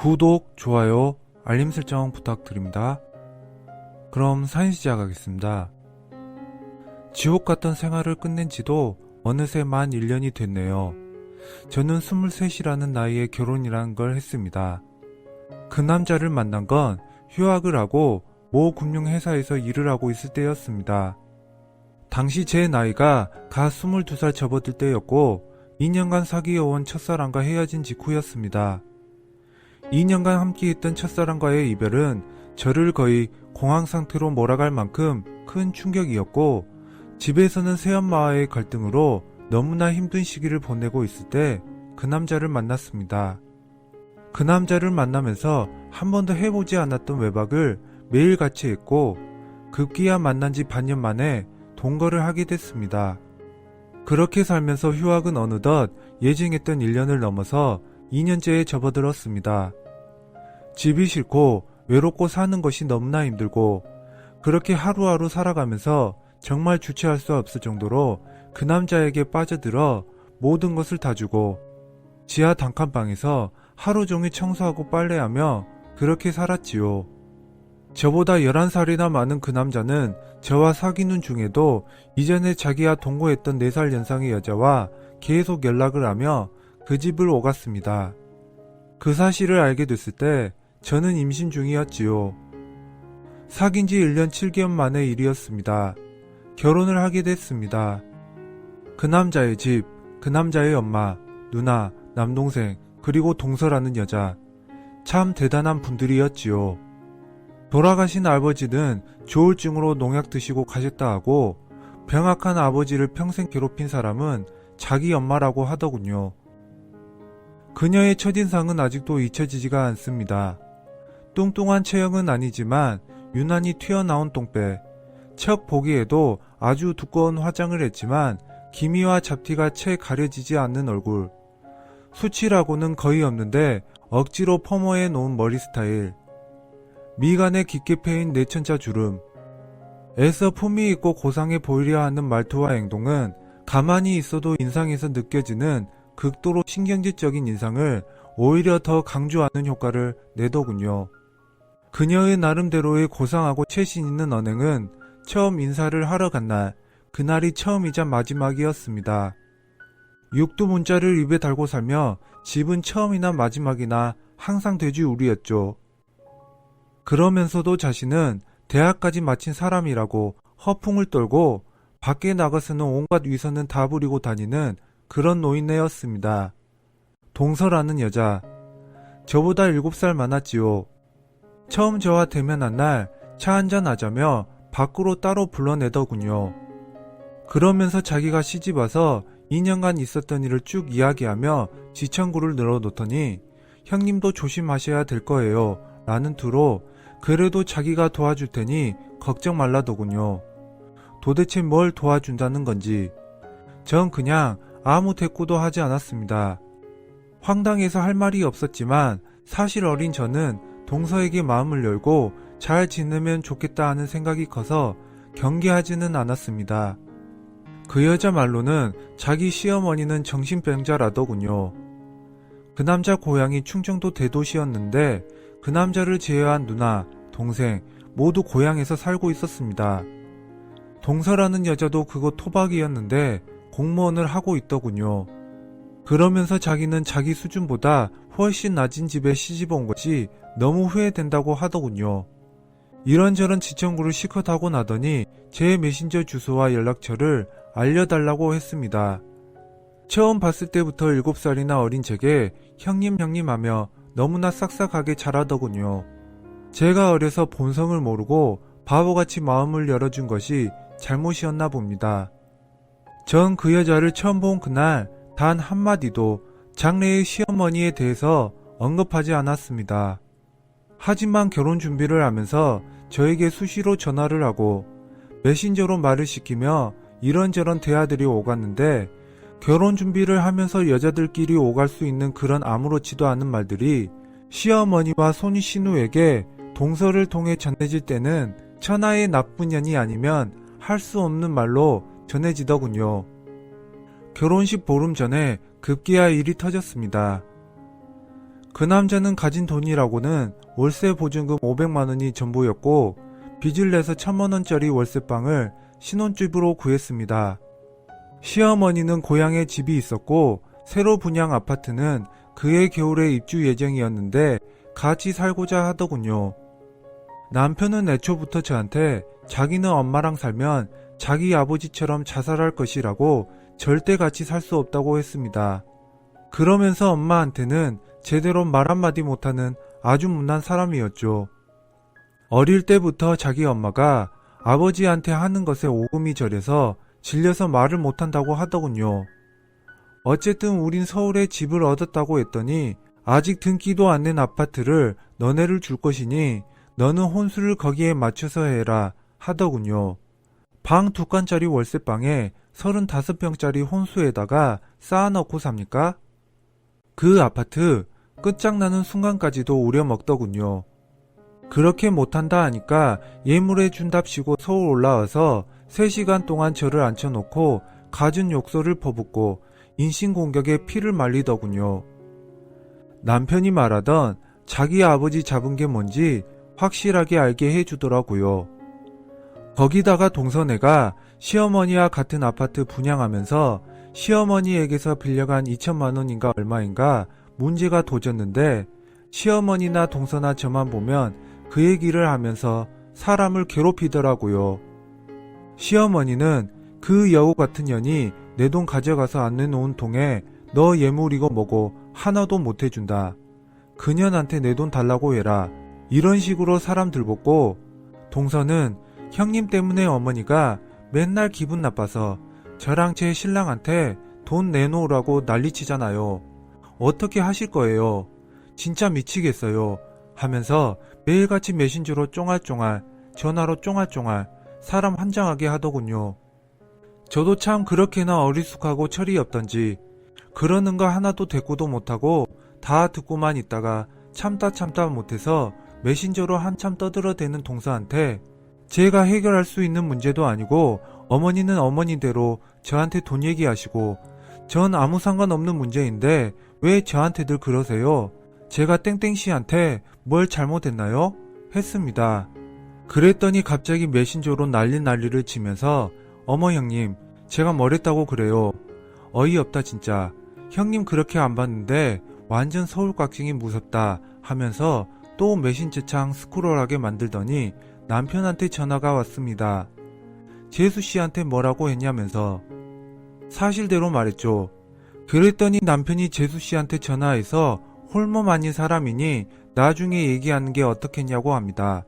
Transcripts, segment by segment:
구독, 좋아요, 알림 설정 부탁드립니다. 그럼 사연 시작하겠습니다. 지옥 같던 생활을 끝낸 지도 어느새 만 1년이 됐네요. 저는 23이라는 나이에 결혼이라는 걸 했습니다. 그 남자를 만난 건 휴학을 하고 모 금융회사에서 일을 하고 있을 때였습니다. 당시 제 나이가 가 22살 접어들 때였고 2년간 사귀어온 첫사랑과 헤어진 직후였습니다. 2년간 함께했던 첫사랑과의 이별은 저를 거의 공황 상태로 몰아갈 만큼 큰 충격이었고 집에서는 새엄마와의 갈등으로 너무나 힘든 시기를 보내고 있을 때 그 남자를 만났습니다. 그 남자를 만나면서 한 번도 해보지 않았던 외박을 매일 같이 했고 급기야 만난 지 반년 만에 동거를 하게 됐습니다. 그렇게 살면서 휴학은 어느덧 예정했던 1년을 넘어서 2년째에 접어들었습니다. 집이 싫고 외롭고 사는 것이 너무나 힘들고 그렇게 하루하루 살아가면서 정말 주체할 수 없을 정도로 그 남자에게 빠져들어 모든 것을 다 주고 지하 단칸방에서 하루 종일 청소하고 빨래하며 그렇게 살았지요. 저보다 11살이나 많은 그 남자는 저와 사귀는 중에도 이전에 자기와 동거했던 4살 연상의 여자와 계속 연락을 하며 그 집을 오갔습니다. 그 사실을 알게 됐을 때 저는 임신 중이었지요. 사귄 지 1년 7개월 만의 일이었습니다. 결혼을 하게 됐습니다. 그 남자의 집, 그 남자의 엄마, 누나, 남동생, 그리고 동서라는 여자. 참 대단한 분들이었지요. 돌아가신 아버지는 조울증으로 농약 드시고 가셨다 하고 병약한 아버지를 평생 괴롭힌 사람은 자기 엄마라고 하더군요. 그녀의 첫인상은 아직도 잊혀지지가 않습니다. 뚱뚱한 체형은 아니지만 유난히 튀어나온 똥배. 척 보기에도 아주 두꺼운 화장을 했지만 기미와 잡티가 채 가려지지 않는 얼굴. 수치라고는 거의 없는데 억지로 퍼머해 놓은 머리 스타일. 미간에 깊게 패인 내천자 주름. 애써 품위 있고 고상해 보이려 하는 말투와 행동은 가만히 있어도 인상에서 느껴지는 극도로 신경질적인 인상을 오히려 더 강조하는 효과를 내더군요. 그녀의 나름대로의 고상하고 최신 있는 언행은 처음 인사를 하러 간 날, 그날이 처음이자 마지막이었습니다. 육두 문자를 입에 달고 살며 집은 처음이나 마지막이나 항상 돼지 우리였죠. 그러면서도 자신은 대학까지 마친 사람이라고 허풍을 떨고 밖에 나가서는 온갖 위선은 다 부리고 다니는 그런 노인네였습니다. 동서라는 여자. 저보다 7살 많았지요. 처음 저와 대면한 날 차 한잔 하자며 밖으로 따로 불러내더군요. 그러면서 자기가 시집 와서 2년간 있었던 일을 쭉 이야기하며 지청구를 늘어놓더니 형님도 조심하셔야 될 거예요. 라는 투로 그래도 자기가 도와줄 테니 걱정 말라더군요. 도대체 뭘 도와준다는 건지. 전 그냥 아무 대꾸도 하지 않았습니다. 황당해서 할 말이 없었지만 사실 어린 저는 동서에게 마음을 열고 잘 지내면 좋겠다 하는 생각이 커서 경계하지는 않았습니다. 그 여자 말로는 자기 시어머니는 정신병자라더군요. 그 남자 고향이 충청도 대도시였는데 그 남자를 제외한 누나, 동생 모두 고향에서 살고 있었습니다. 동서라는 여자도 그곳 토박이였는데 공무원을 하고 있더군요. 그러면서 자기는 자기 수준보다 훨씬 낮은 집에 시집 온 것이 너무 후회된다고 하더군요. 이런저런 지청구를 시컷 하고 나더니 제 메신저 주소와 연락처를 알려달라고 했습니다. 처음 봤을 때부터 7살이나 어린 제게 형님 형님 하며 너무나 싹싹하게 잘하더군요. 제가 어려서 본성을 모르고 바보같이 마음을 열어준 것이 잘못이었나 봅니다. 전 그 여자를 처음 본 그날 단 한마디도 장래의 시어머니에 대해서 언급하지 않았습니다. 하지만 결혼 준비를 하면서 저에게 수시로 전화를 하고 메신저로 말을 시키며 이런저런 대화들이 오갔는데 결혼 준비를 하면서 여자들끼리 오갈 수 있는 그런 아무렇지도 않은 말들이 시어머니와 손이 신우에게 동서를 통해 전해질 때는 천하의 나쁜 년이 아니면 할 수 없는 말로 전해지더군요. 결혼식 보름 전에 급기야 일이 터졌습니다. 그 남자는 가진 돈이라고는 월세 보증금 500만원이 전부였고, 빚을 내서 1000만원짜리 월세방을 신혼집으로 구했습니다. 시어머니는 고향에 집이 있었고, 새로 분양 아파트는 그해 겨울에 입주 예정이었는데, 같이 살고자 하더군요. 남편은 애초부터 저한테 자기는 엄마랑 살면 자기 아버지처럼 자살할 것이라고 절대 같이 살 수 없다고 했습니다. 그러면서 엄마한테는 제대로 말 한마디 못하는 아주 못난 사람이었죠. 어릴 때부터 자기 엄마가 아버지한테 하는 것에 오금이 저려서 질려서 말을 못한다고 하더군요. 어쨌든 우린 서울에 집을 얻었다고 했더니 아직 등기도 안 낸 아파트를 너네를 줄 것이니 너는 혼수를 거기에 맞춰서 해라 하더군요. 방 두 칸짜리 월세방에 35평짜리 혼수에다가 쌓아놓고 삽니까? 그 아파트 끝장나는 순간까지도 우려먹더군요. 그렇게 못한다 하니까 예물에 준답시고 서울 올라와서 3시간 동안 저를 앉혀놓고 갖은 욕설을 퍼붓고 인신공격에 피를 말리더군요. 남편이 말하던 자기 아버지 잡은 게 뭔지 확실하게 알게 해주더라고요. 거기다가 동선애가 시어머니와 같은 아파트 분양하면서 시어머니에게서 빌려간 2천만 원인가 얼마인가 문제가 도졌는데 시어머니나 동선아 저만 보면 그 얘기를 하면서 사람을 괴롭히더라고요. 시어머니는 그 여우 같은 년이 내 돈 가져가서 안 내놓은 통에 너 예물이고 뭐고 하나도 못 해준다. 그년한테 내 돈 달라고 해라. 이런 식으로 사람 들볶고 동서는 형님 때문에 어머니가 맨날 기분 나빠서 저랑 제 신랑한테 돈 내놓으라고 난리치잖아요. 어떻게 하실 거예요? 진짜 미치겠어요. 하면서 매일같이 메신저로 쫑알쫑알, 전화로 쫑알쫑알 사람 환장하게 하더군요. 저도 참 그렇게나 어리숙하고 철이 없던지 그러는 거 하나도 대꾸도 못하고 다 듣고만 있다가 참다 참다 못해서 메신저로 한참 떠들어대는 동서한테 제가 해결할 수 있는 문제도 아니고 어머니는 어머니대로 저한테 돈 얘기하시고 전 아무 상관없는 문제인데 왜 저한테들 그러세요? 제가 땡땡씨한테 뭘 잘못했나요? 했습니다. 그랬더니 갑자기 메신저로 난리 난리를 치면서 어머 형님 제가 뭘 했다고 그래요. 어이없다 진짜. 형님 그렇게 안 봤는데 완전 서울 깍쟁이 무섭다 하면서 또 메신저창 스크롤하게 만들더니 남편한테 전화가 왔습니다. 재수 씨한테 뭐라고 했냐면서 사실대로 말했죠. 그랬더니 남편이 재수 씨한테 전화해서 홀몸 아닌 사람이니 나중에 얘기하는 게 어떻겠냐고 합니다.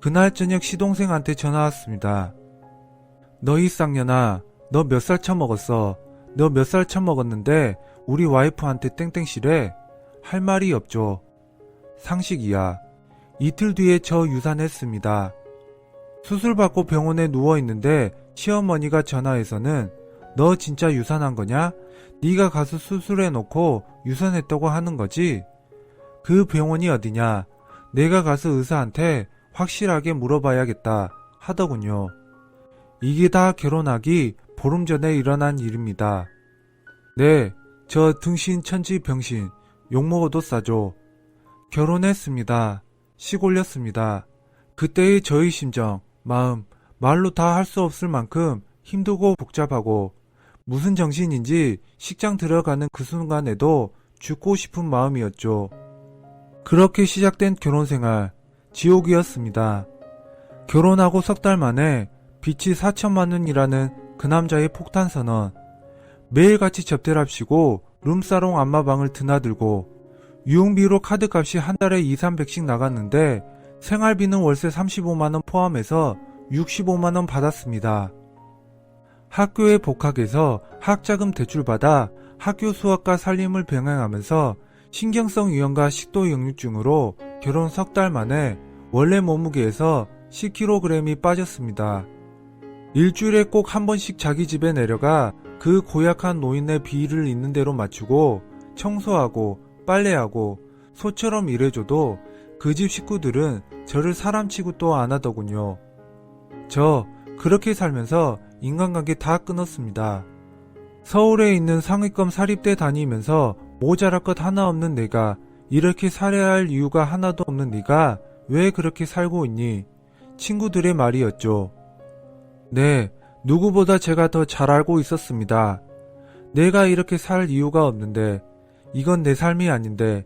그날 저녁 시동생한테 전화 왔습니다. 너희 쌍년아, 너 몇 살 처먹었어? 너 몇 살 처먹었는데 우리 와이프한테 땡땡씨래? 할 말이 없죠. 상식이야. 이틀 뒤에 저 유산했습니다. 수술받고 병원에 누워있는데 시어머니가 전화해서는 너 진짜 유산한 거냐? 네가 가서 수술해놓고 유산했다고 하는 거지? 그 병원이 어디냐? 내가 가서 의사한테 확실하게 물어봐야겠다 하더군요. 이게 다 결혼하기 보름 전에 일어난 일입니다. 네, 저 등신 천지 병신 욕먹어도 싸죠. 결혼했습니다. 식 올렸습니다. 그때의 저의 심정, 마음, 말로 다 할 수 없을 만큼 힘들고 복잡하고 무슨 정신인지 식장 들어가는 그 순간에도 죽고 싶은 마음이었죠. 그렇게 시작된 결혼 생활, 지옥이었습니다. 결혼하고 석 달 만에 빚이 4천만 원이라는 그 남자의 폭탄 선언. 매일같이 접대랍시고 룸사롱 안마방을 드나들고 유흥비로 카드값이 한 달에 2, 300씩 나갔는데 생활비는 월세 35만원 포함해서 65만원 받았습니다. 학교에 복학해서 학자금 대출받아 학교 수업과 살림을 병행하면서 신경성 유형과 식도 역류증으로 결혼 석 달 만에 원래 몸무게에서 10kg이 빠졌습니다. 일주일에 꼭 한 번씩 자기 집에 내려가 그 고약한 노인의 비위를 있는 대로 맞추고 청소하고 빨래하고 소처럼 일해줘도 그 집 식구들은 저를 사람 치고 또 안 하더군요. 저 그렇게 살면서 인간관계 다 끊었습니다. 서울에 있는 상위권 사립대 다니면서 모자랄 것 하나 없는 내가 이렇게 살해할 이유가 하나도 없는 네가 왜 그렇게 살고 있니? 친구들의 말이었죠. 네, 누구보다 제가 더 잘 알고 있었습니다. 내가 이렇게 살 이유가 없는데, 이건 내 삶이 아닌데,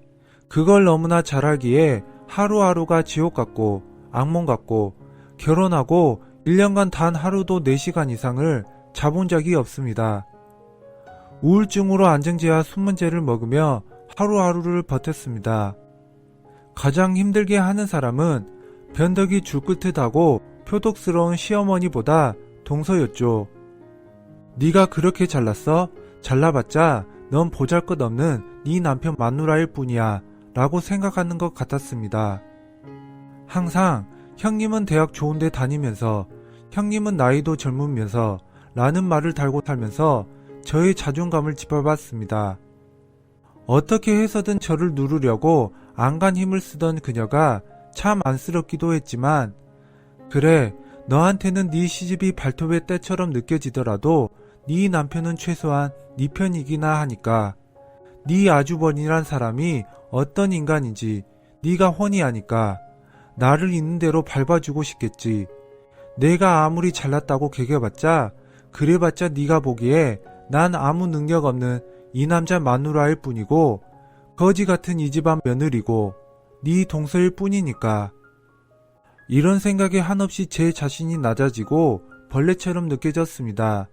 그걸 너무나 잘 알기에 하루하루가 지옥 같고, 악몽 같고, 결혼하고 1년간 단 하루도 4시간 이상을 자본 적이 없습니다. 우울증으로 안정제와 순문제를 먹으며 하루하루를 버텼습니다. 가장 힘들게 하는 사람은 변덕이 줄긋듯하고 표독스러운 시어머니보다 동서였죠. 네가 그렇게 잘났어? 잘나봤자 넌 보잘것없는 네 남편 마누라일 뿐이야 라고 생각하는 것 같았습니다. 항상 형님은 대학 좋은데 다니면서 형님은 나이도 젊으면서 라는 말을 달고 살면서 저의 자존감을 짓밟았습니다. 어떻게 해서든 저를 누르려고 안간 힘을 쓰던 그녀가 참 안쓰럽기도 했지만 그래 너한테는 네 시집이 발톱의 때처럼 느껴지더라도 네 남편은 최소한 네 편이기나 하니까 네 아주버니란 사람이 어떤 인간인지 네가 훤히 아니까 나를 있는 대로 밟아주고 싶겠지. 내가 아무리 잘났다고 개겨봤자 그래봤자 네가 보기에 난 아무 능력 없는 이 남자 마누라일 뿐이고 거지 같은 이 집안 며느리고 네 동서일 뿐이니까. 이런 생각에 한없이 제 자신이 낮아지고 벌레처럼 느껴졌습니다.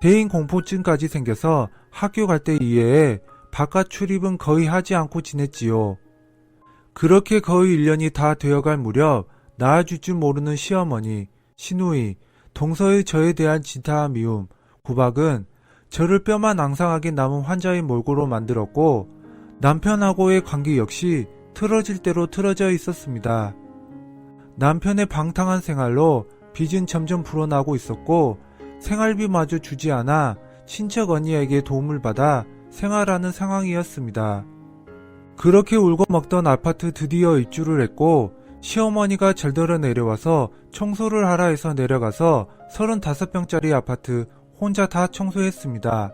대인 공포증까지 생겨서 학교 갈 때 이외에 바깥 출입은 거의 하지 않고 지냈지요. 그렇게 거의 1년이 다 되어갈 무렵 낳아줄 줄 모르는 시어머니, 시누이, 동서의 저에 대한 진타와 미움, 구박은 저를 뼈만 앙상하게 남은 환자의 몰골로 만들었고 남편하고의 관계 역시 틀어질 대로 틀어져 있었습니다. 남편의 방탕한 생활로 빚은 점점 불어나고 있었고 생활비마저 주지 않아 친척 언니에게 도움을 받아 생활하는 상황이었습니다. 그렇게 울고 먹던 아파트 드디어 입주를 했고 시어머니가 절더러 내려와서 청소를 하라 해서 내려가서 35평짜리 아파트 혼자 다 청소했습니다.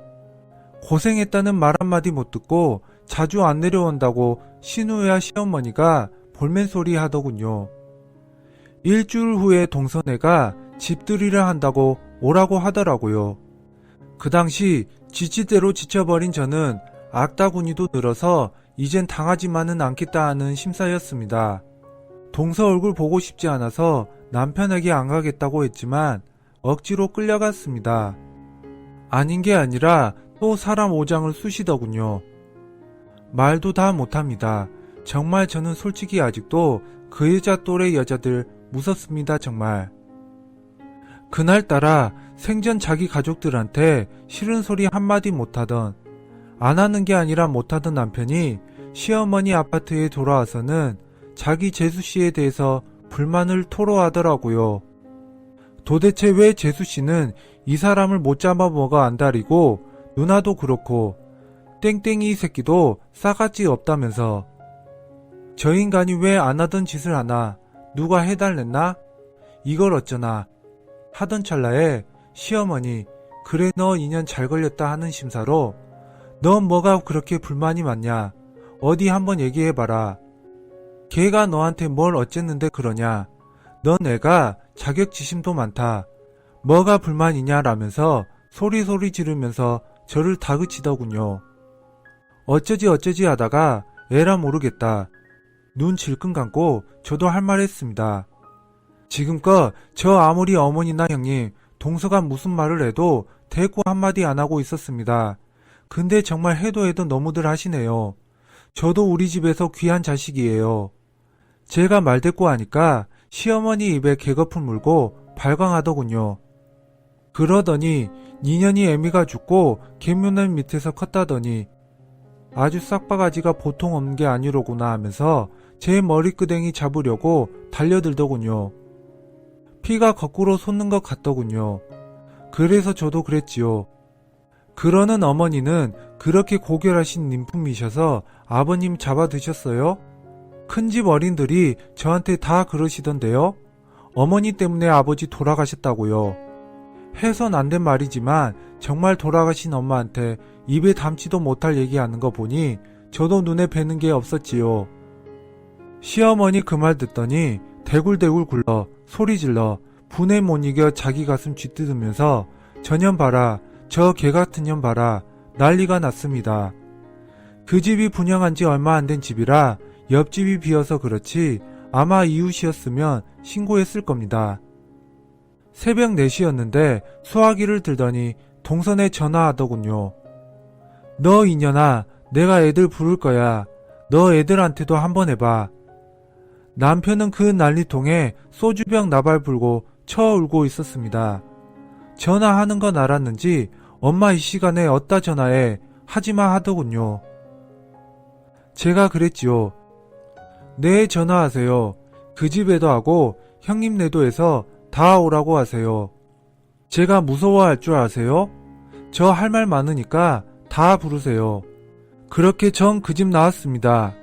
고생했다는 말 한마디 못 듣고 자주 안 내려온다고 신우야 시어머니가 볼멘 소리 하더군요. 일주일 후에 동선애가 집들이를 한다고 오라고 하더라고요. 그 당시 지치대로 지쳐버린 저는 악다구니도 늘어서 이젠 당하지만은 않겠다 하는 심사였습니다. 동서 얼굴 보고 싶지 않아서 남편에게 안 가겠다고 했지만 억지로 끌려갔습니다. 아닌 게 아니라 또 사람 오장을 쑤시더군요. 말도 다 못합니다. 정말 저는 솔직히 아직도 그 여자 또래 여자들 무섭습니다, 정말. 그날따라 생전 자기 가족들한테 싫은 소리 한마디 못하던, 안 하는 게 아니라 못하던 남편이 시어머니 아파트에 돌아와서는 자기 재수 씨에 대해서 불만을 토로하더라고요. 도대체 왜 재수 씨는 이 사람을 못 잡아먹어 안달이고 누나도 그렇고 땡땡이 새끼도 싸가지 없다면서? 저 인간이 왜 안 하던 짓을 하나 누가 해달랬나? 이걸 어쩌나 하던 찰나에 시어머니 그래 너 2년 잘 걸렸다 하는 심사로 넌 뭐가 그렇게 불만이 많냐 어디 한번 얘기해봐라 걔가 너한테 뭘 어쨌는데 그러냐 넌 애가 자격지심도 많다 뭐가 불만이냐 라면서 소리소리 지르면서 저를 다그치더군요. 어쩌지 어쩌지 하다가 에라 모르겠다. 눈 질끈 감고 저도 할 말 했습니다. 지금껏 저 아무리 어머니나 형님, 동서가 무슨 말을 해도 대꾸 한마디 안 하고 있었습니다. 근데 정말 해도 해도 너무들 하시네요. 저도 우리 집에서 귀한 자식이에요. 제가 말대꾸 하니까 시어머니 입에 개거품 물고 발광하더군요. 그러더니 니년이 애미가 죽고 개묘는 밑에서 컸다더니 아주 싹바가지가 보통 없는 게 아니로구나 하면서 제 머리끄댕이 잡으려고 달려들더군요. 피가 거꾸로 솟는 것 같더군요. 그래서 저도 그랬지요. 그러는 어머니는 그렇게 고결하신 님품이셔서 아버님 잡아 드셨어요? 큰 집 어린들이 저한테 다 그러시던데요? 어머니 때문에 아버지 돌아가셨다고요. 해선 안 된 말이지만 정말 돌아가신 엄마한테 입에 담지도 못할 얘기하는 거 보니 저도 눈에 뵈는 게 없었지요. 시어머니 그 말 듣더니 대굴대굴 굴러 소리 질러 분에 못 이겨 자기 가슴 쥐뜯으면서 저년 봐라 저 개 같은 년 봐라 난리가 났습니다. 그 집이 분양한 지 얼마 안 된 집이라 옆집이 비어서 그렇지 아마 이웃이었으면 신고했을 겁니다. 새벽 4시였는데 수화기를 들더니 동선에 전화하더군요. 너 이년아 내가 애들 부를 거야. 너 애들한테도 한번 해봐. 남편은 그 난리통에 소주병 나발 불고 쳐 울고 있었습니다. 전화하는 건 알았는지 엄마 이 시간에 어디다 전화해 하지마 하더군요. 제가 그랬지요. 네 전화하세요. 그 집에도 하고 형님 네도 해서 다 오라고 하세요. 제가 무서워할 줄 아세요? 저 할 말 많으니까 다 부르세요. 그렇게 전 그 집 나왔습니다.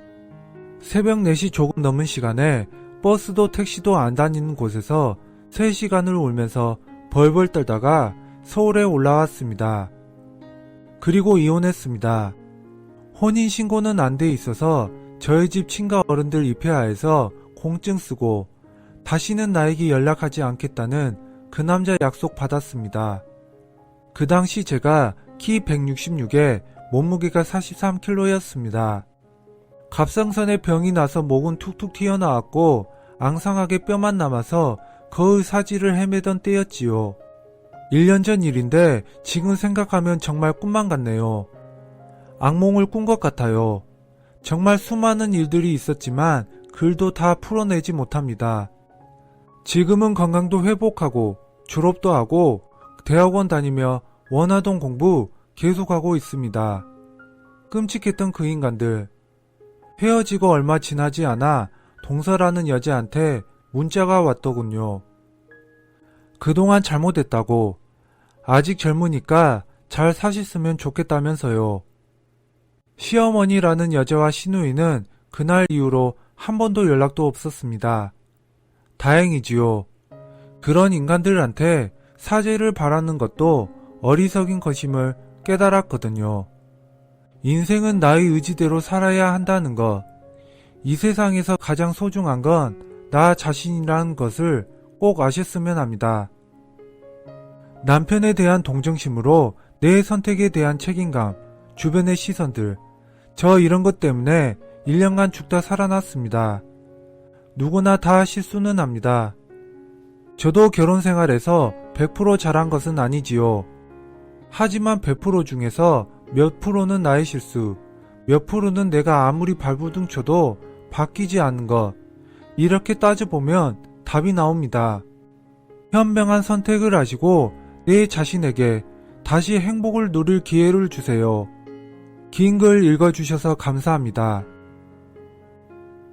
새벽 4시 조금 넘은 시간에 버스도 택시도 안 다니는 곳에서 3시간을 울면서 벌벌 떨다가 서울에 올라왔습니다. 그리고 이혼했습니다. 혼인신고는 안 돼 있어서 저희 집 친가 어른들 입회하에서 공증 쓰고 다시는 나에게 연락하지 않겠다는 그 남자 약속 받았습니다. 그 당시 제가 키 166에 몸무게가 43kg였습니다. 갑상선에 병이 나서 목은 툭툭 튀어나왔고 앙상하게 뼈만 남아서 거의 사지를 헤매던 때였지요. 1년 전 일인데 지금 생각하면 정말 꿈만 같네요. 악몽을 꾼 것 같아요. 정말 수많은 일들이 있었지만 글도 다 풀어내지 못합니다. 지금은 건강도 회복하고 졸업도 하고 대학원 다니며 원하던 공부 계속하고 있습니다. 끔찍했던 그 인간들. 헤어지고 얼마 지나지 않아 동서라는 여자한테 문자가 왔더군요. 그동안 잘못했다고. 아직 젊으니까 잘 사셨으면 좋겠다면서요. 시어머니라는 여자와 시누이는 그날 이후로 한 번도 연락도 없었습니다. 다행이지요. 그런 인간들한테 사죄를 바라는 것도 어리석인 것임을 깨달았거든요. 인생은 나의 의지대로 살아야 한다는 것. 이 세상에서 가장 소중한 건 나 자신이라는 것을 꼭 아셨으면 합니다. 남편에 대한 동정심으로 내 선택에 대한 책임감, 주변의 시선들, 저 이런 것 때문에 1년간 죽다 살아났습니다. 누구나 다 실수는 합니다. 저도 결혼 생활에서 100% 잘한 것은 아니지요. 하지만 100% 중에서 몇 프로는 나의 실수, 몇 프로는 내가 아무리 발부둥 쳐도 바뀌지 않는 것. 이렇게 따져보면 답이 나옵니다. 현명한 선택을 하시고 내 자신에게 다시 행복을 누릴 기회를 주세요. 긴 글 읽어주셔서 감사합니다.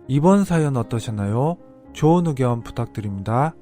이번 사연 어떠셨나요? 좋은 의견 부탁드립니다.